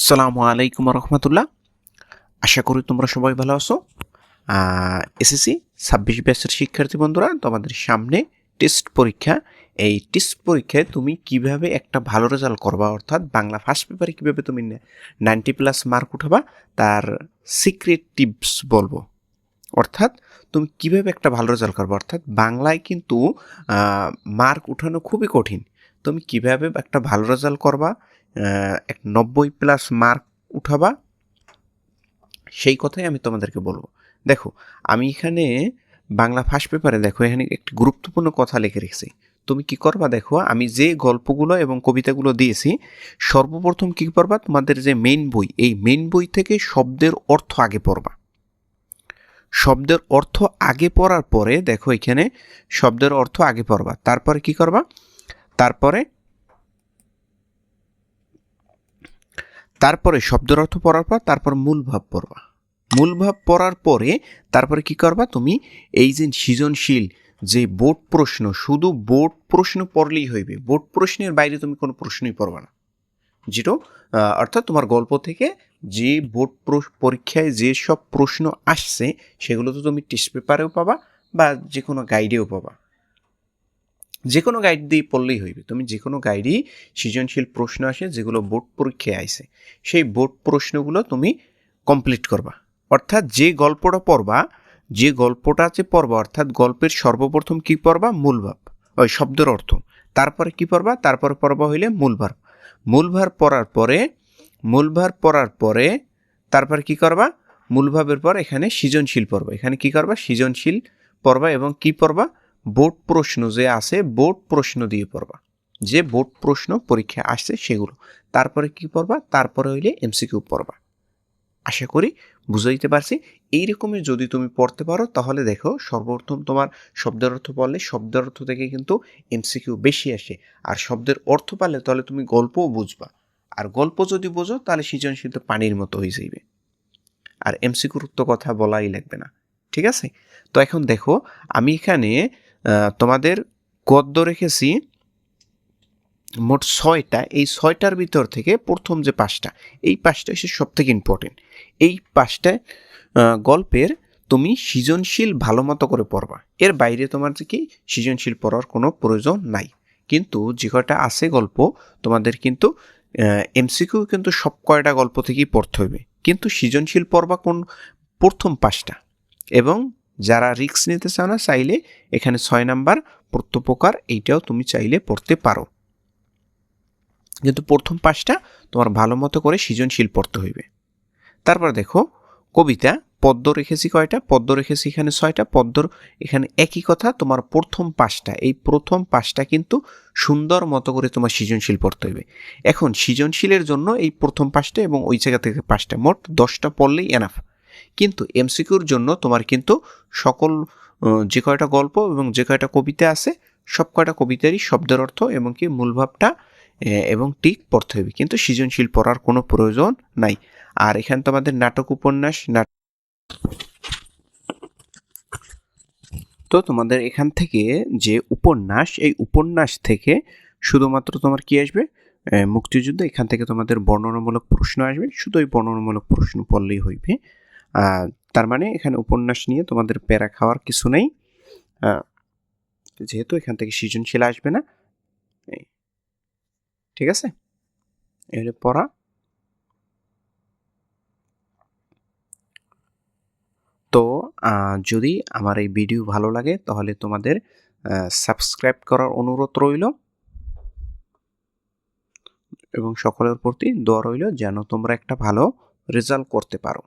আসসালামু আলাইকুম রহমতুল্লাহ আশা করি তোমরা সবাই ভালো আছো। এসএসসি ছাব্বিশ ব্যাচের শিক্ষার্থী বন্ধুরা, তোমাদের সামনে টেস্ট পরীক্ষা। এই টেস্ট পরীক্ষায় তুমি কীভাবে একটা ভালো রেজাল্ট করবা, অর্থাৎ বাংলা ফার্স্ট পেপারে কীভাবে তুমি নাইনটি প্লাস মার্ক উঠাবা, তার সিক্রেট টিপস বলব। অর্থাৎ তুমি কীভাবে একটা ভালো রেজাল্ট করবে, অর্থাৎ বাংলায় কিন্তু মার্ক উঠানো খুবই কঠিন। তুমি কীভাবে একটা ভালো রেজাল্ট করবা এক নব্বই প্লাস মার্ক উঠাবা। সেই কথাই আমি তোমাদেরকে বলব। দেখো, আমি এখানে বাংলা ফার্স্ট পেপারে দেখো, এখানে একটি গুরুত্বপূর্ণ কথা লিখে রেখেছি। তুমি কি করবা দেখো, আমি যে গল্পগুলো এবং কবিতাগুলো দিয়েছি, সর্বপ্রথম কি করবা তোমাদের যে মেইন বই, এই মেইন বই থেকে শব্দের অর্থ আগে পড়বা। শব্দের অর্থ আগে পড়ার পরে দেখো এখানে শব্দের অর্থ আগে পড়বা। তারপরে কি করবা? তারপরে তারপরে শব্দের অর্থ পড়ার পর তারপর মূল ভাব পড়বা। মূল ভাব পড়ার পরে তারপরে কি করবা তুমি? এই যে সৃজনশীল যে বোর্ড প্রশ্ন, শুধু বোর্ড প্রশ্ন পড়লেই হইবে। বোর্ড প্রশ্নের বাইরে তুমি কোনো প্রশ্নই পড়বা না। যেটা অর্থাৎ তোমার গল্প থেকে যে বোর্ড প্র- পরীক্ষায় যে সব প্রশ্ন আসছে, সেগুলো তো তুমি টেস্ট পেপারেও পাবা বা যে কোনো গাইডেও পাবা। যে কোনো গাইড দিয়ে পড়লেই হইবে। তুমি যে কোনো গাইডেই সৃজনশীল প্রশ্ন আসে, যেগুলো বোর্ড পরীক্ষায় আইসে সেই বোর্ড প্রশ্নগুলো তুমি কমপ্লিট করবা। অর্থাৎ যে গল্পটা পড়বা, যে গল্পটা আছে পড়বা, অর্থাৎ গল্পের সর্বপ্রথম কি পড়বা? মূলভাব ওই শব্দের অর্থ। তারপরে কি পড়বা? তারপরে পড়বা হইলে মূলভার মূলভার পড়ার পরে মূলভার পড়ার পরে, তারপর কি করবা? মূলভাবের পর এখানে সৃজনশীল পড়বা। এখানে কি করবা? সৃজনশীল পড়বা এবং কি পড়বা? বোর্ড প্রশ্ন যে আছে, বোর্ড প্রশ্ন দিয়ে পড়বা। যে বোর্ড প্রশ্ন পরীক্ষা আসছে সেগুলো। তারপরে কি পড়বা? তারপরে হইলে এমসিকিউ পড়বা। আশা করি বুঝাইতে পারছি। এই রকমের যদি তুমি পড়তে পারো, তাহলে দেখো সর্বপ্রথম তোমার শব্দের অর্থ পড়লে শব্দের অর্থ থেকে কিন্তু এমসিকিউ বেশি আসে। আর শব্দের অর্থ পারলে তাহলে তুমি গল্পও বুঝবা। আর গল্প যদি বোঝো, তাহলে সৃজনশীল তো পানির মতো হয়ে যাইবে। আর এমসিকিউর তো কথা বলাই লাগবে না। ঠিক আছে? তো এখন দেখো, আমি এখানে তোমাদের গদ্য রেখেছি মোট ছয়টা। এই ছয়টার ভিতর থেকে প্রথম যে পাঁচটা, এই পাঁচটা হচ্ছে সব থেকে ইম্পর্টেন্ট এই পাঁচটা গল্পের তুমি সৃজনশীল ভালো মতো করে পড়বা। এর বাইরে তোমার কি, সৃজনশীল পড়ার কোনো প্রয়োজন নাই। কিন্তু যে কয়টা আছে গল্প, তোমাদের কিন্তু এমসিকিউ কিন্তু সব কয়টা গল্প থেকেই পড়তে হবে কিন্তু সৃজনশীল পড়বা কোন প্রথম পাঁচটা। এবং যারা রিস্ক নিতে চাও না, চাইলে এখানে ছয় নাম্বার প্রত্যপ্রকার এইটাও তুমি চাইলে পড়তে পারো। কিন্তু প্রথম পাঁচটা তোমার ভালো মতো করে সৃজনশীল পড়তে হইবে। তারপর দেখো, কবিতা পদ্ম রেখেছি কয়টা? পদ্ম রেখেছি এখানে ছয়টা পদ্মর এখানে একই কথা, তোমার প্রথম পাঁচটা, এই প্রথম পাঁচটা কিন্তু সুন্দর মতো করে তোমার সৃজনশীল পড়তে হবে এখন সৃজনশীলের জন্য এই প্রথম পাঁচটা এবং ওই জায়গা থেকে পাঁচটা, মোট দশটা পড়লেই এনাফ কিন্তু এমসিকিউর জন্য তোমার কিন্তু সকল যে কয়টা গল্প এবং যে কয়টা কবিতা আছে, সব কয়টা কবিতারই শব্দের অর্থ এবং কি মূলভাবটা এবং টিক পড়তে হবে। কিন্তু সৃজনশীল পড়ার কোনো প্রয়োজন নাই। আর এখানে তোমাদের নাটক উপন্যাস, নাট- তো তোমাদের এখান থেকে যে উপন্যাস, এই উপন্যাস থেকে শুধুমাত্র তোমার কি আসবে? মুক্তিযুদ্ধ। এখান থেকে তোমাদের বর্ণনামূলক প্রশ্ন আসবে। শুধু ওই বর্ণনামূলক প্রশ্ন পড়লেই হইবে। তার মানে এখানে উপন্যাস নিয়ে তোমাদের প্যারা খাওয়ার কিছু নেই। যেহেতু এখান থেকে সৃজনশীল আসবে না। ঠিক আছে? এবারে পড়া। তো যদি আমার এই ভিডিও ভালো লাগে, তাহলে তোমাদের সাবস্ক্রাইব করার অনুরোধ রইল। এবং সকলের প্রতি দোয়া রইল, যেন তোমরা একটা ভালো রেজাল্ট করতে পারো।